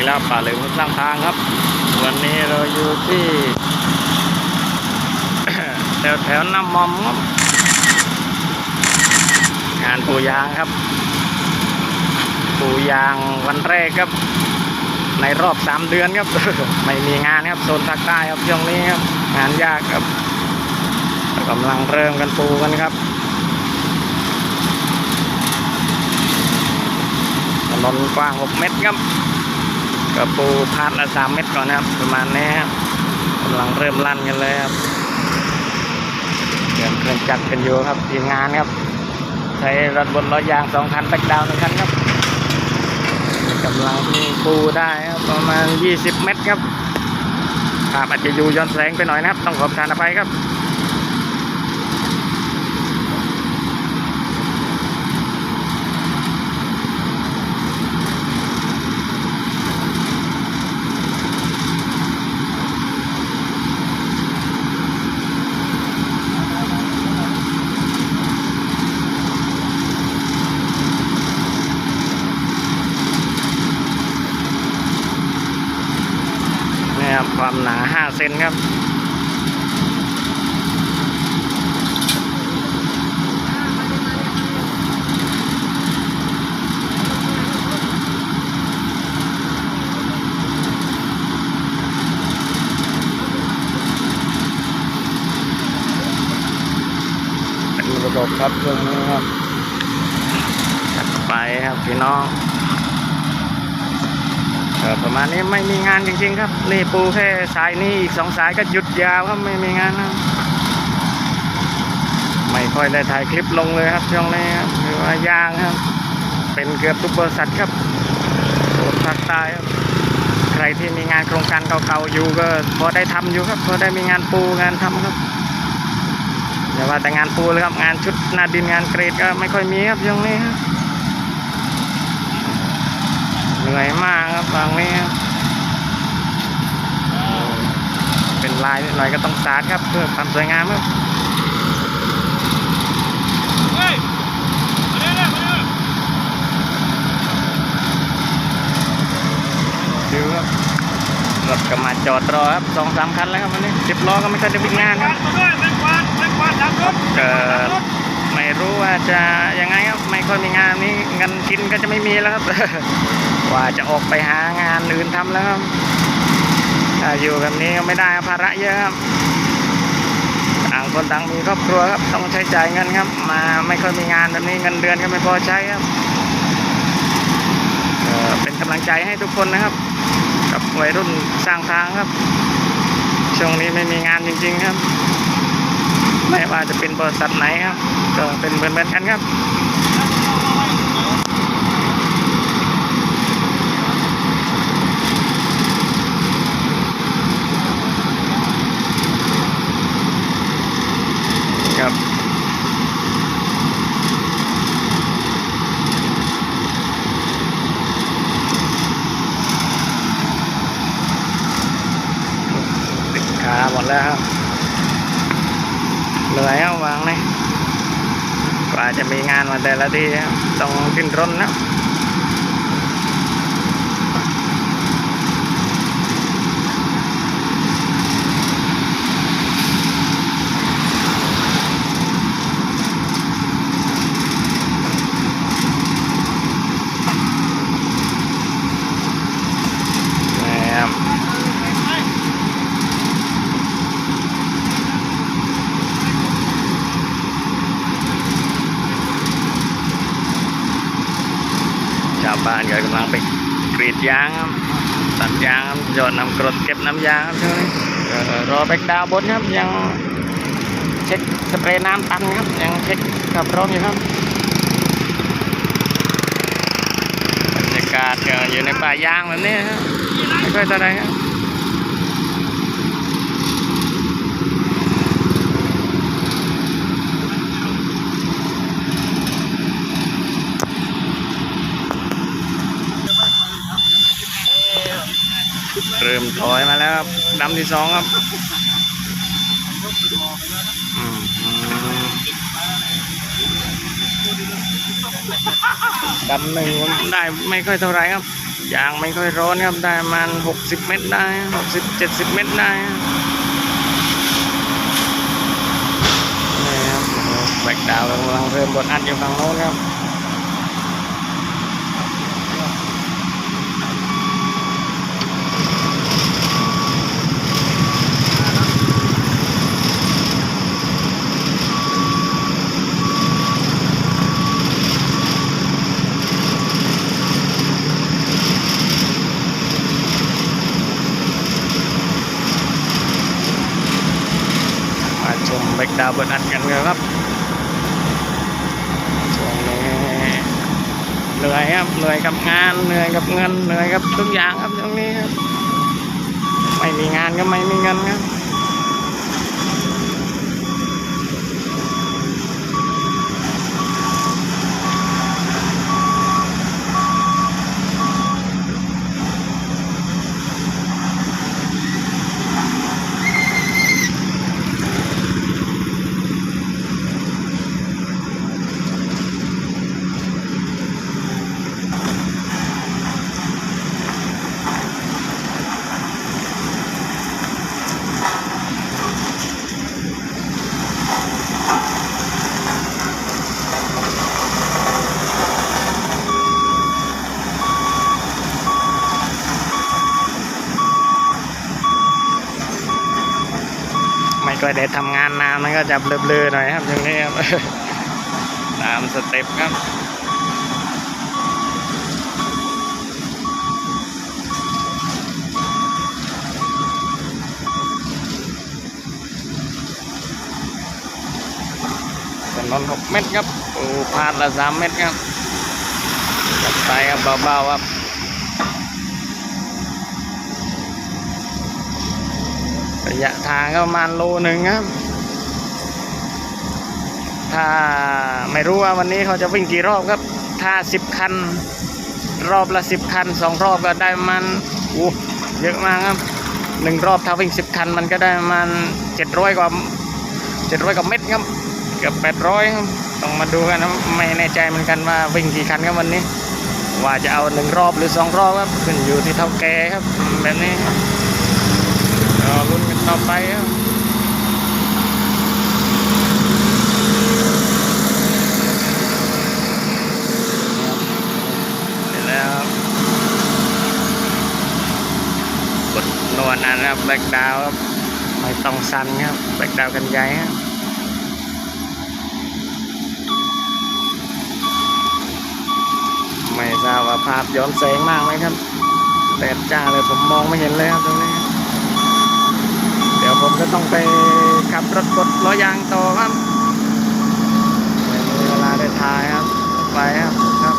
อีกแล้วป่าเหลืองสร้างทางครับ วันนี้เราอยู่ที่ แถวแถวน้ำมอมครับงานปูยางครับ ปูยางวันแรกครับ ในรอบสามเดือนครับ ไม่มีงานครับโซนภาคใต้ครับช่วงนี้ครับ งานยากครับกำลังเริ่มกันปูกันครับถนนกว้าง 6 เมตรครับ กระปูพาดละ3เมตรก่อนนะครับ ประมาณนี้ครับกำลังเริ่มลั่นกันเลยครับเตรียมเครื่องจักรกันอยู่ครับทีมงานครับ ใช้รถบนล้อยางสองคันแบกดาวน์หนึ่งคันครับกำลังปูได้ครับประมาณ 20 เมตรครับภาพอาจจะอยู่ย้อนแสงไปหน่อยนะครับ ต้องขอประทานอภัยครับ นี่ ครับความหนา 5 เซนครับ เป็นระบบครับตรงนี้ครับจัดไปครับพี่น้องเออ ประมาณนี้ไม่มีงานจริง ๆ ครับนี่ปูแค่สายนี้อีกสองสายก็หยุดยาวครับไม่มีงานนะไม่ค่อยได้ถ่ายคลิปลงเลยครับช่วงนี้ครับคือว่ายางครับ เป็นเกือบทุกบริษัทครับโซนภาคใต้ครับใครที่มีงานโครงการเก่าๆอยู่ก็พอได้ทำอยู่ครับพอได้มีงานปูงานทำครับอย่าว่าแต่งานปูเลยครับงานชุดนาดินงานเกรดก็ไม่ค่อยมีครับช่วงนี้ครับเหนื่อยมากครับบาง นี้ครับเป็นลายนิดหน่อยก็ต้องสาดครับ เพื่อความสวยงามครับเฮ้ยมาเร็วมาเร็วดูครับรถก็มาจอดรอครับสองสามคันแล้วครับวันนี้สิบล้อก็ไม่ค่อยได้วิ่งงานครับมาด้วยแมงควานแมงควานดังรถเกิดไม่รู้ว่าจะยังไงครับไม่ค่อยมีงานนี้เงินกินก็จะไม่มีแล้วครับว่าจะออกไปหางานอื่นทำแล้วครับถ้า อยู่แบบนี้ไม่ได้ภาระเยอะครับต่างคนต่างมีครอบครัวครับต้องใช้จ่ายเงินครับ มาไม่ค่อยมีงานแบบนี้เงินเดือนก็ไม่พอใช้ครับเอ่อเป็นกำลังใจให้ทุกคนนะครับ กับวัยรุ่นสร้างทางครับ ช่วงนี้ไม่มีงานจริง ๆครับ ไม่ว่าจะเป็นบริษัทไหนครับ ก็เป็นเหมือนๆกันครับ แล้วครับเหนื่อยครับวางเลยกว่าจะมีงานมาแต่ละทีครับต้องดิ้นรนนะ นะครับชาวบ้านก็กำลังไปกรีด ยางครับตัดยางครับหยอดน้ำกรดเก็บน้ำยางครับช่วงนี้รอแบกดาวบนครับยังเช็คสเปรย์น้ำตันครับยังเช็คกับรถอมอยู่ครับบรรยากาศอยู่ในป่ายางแบบนี้ครับไม่ค่อยเท่าไรครับ ริ่มถอยมาแล้วครับดำที่สองครับดำหนึ่งได้ไม่ค่อยเท่าไรครับยางไม่ค่อยร้อนครับได้ประมาณหกสิบเมตรได้หกสิบเจ็ดสิบเมตรได้นี่ครับแบกดาวกำลังเริ่มบดอัดอยู่ฝั่งโน้นครับ มาชมเบรก ดาวเบิร์ดอัดกันเลยครับช่วงนี้เหนื่อยครับเหนื่อยกับงานเหนื่อยกับเงินเหนื่อยกับทุกอย่างครับช่วงนี้ครับไม่มีงานก็ไม่มีเงินครับ ไม่ก็ได้ทำงานนานมันก็จะเบลอๆหน่อยครับช่วงนี้ครับตามสเต็ปครับถนนหกเมตรครับ โอ้พาดละสามเมตรครับจัดไปครับเบาๆครับ ระยะทางก็ประมาณโลหนึ่งครับ ถ้าไม่รู้ว่าวันนี้เขาจะวิ่งกี่รอบครับ ถ้าสิบคัน รอบละสิบคันสองรอบก็ได้มันอู้เยอะมากครับหนึ่งรอบถ้าวิ่งสิบคันมันก็ได้มาณเจ็ดร้อยกว่าเจ็ดร้อยกว่าเมตรครับ เกือบแปดร้อยครับต้องมาดูกันนะไม่แน่ใจเหมือนกันว่าวิ่งกี่คันครับวันนี้ ว่าจะเอาหนึ่งรอบหรือสองรอบครับขึ้นอยู่ที่เท่าแกครับแบบนี้ รอลุ้นกันต่อไปครับเสร็จแล้วครับกดนวดนะครับแบกดาวครับไม่ต้องสั่นครับแบกดาวกันใหญ่ครับไม่ทราบว่าภาพย้อนแสงมากไหมครับแดดจ้าเลยผมมองไม่เห็นเลยครับตรงนี้ ผมจะต้องไปขับรถกดล้อยางต่อครับไม่มีเวลาได้ถ่ายครับ ไปครับครับ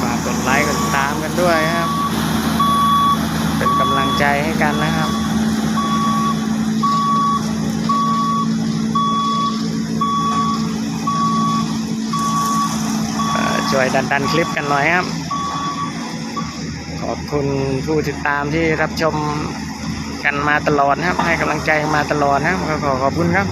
ฝากกดไลค์กดติดตามกันด้วยครับ เป็นกำลังใจให้กันนะครับช่วยดันดันคลิปกันหน่อยครับ ขอบคุณผู้ติดตามที่รับชม กันมาตลอดนะครับ ให้กำลังใจมาตลอดนะครับขอขอบคุณครับ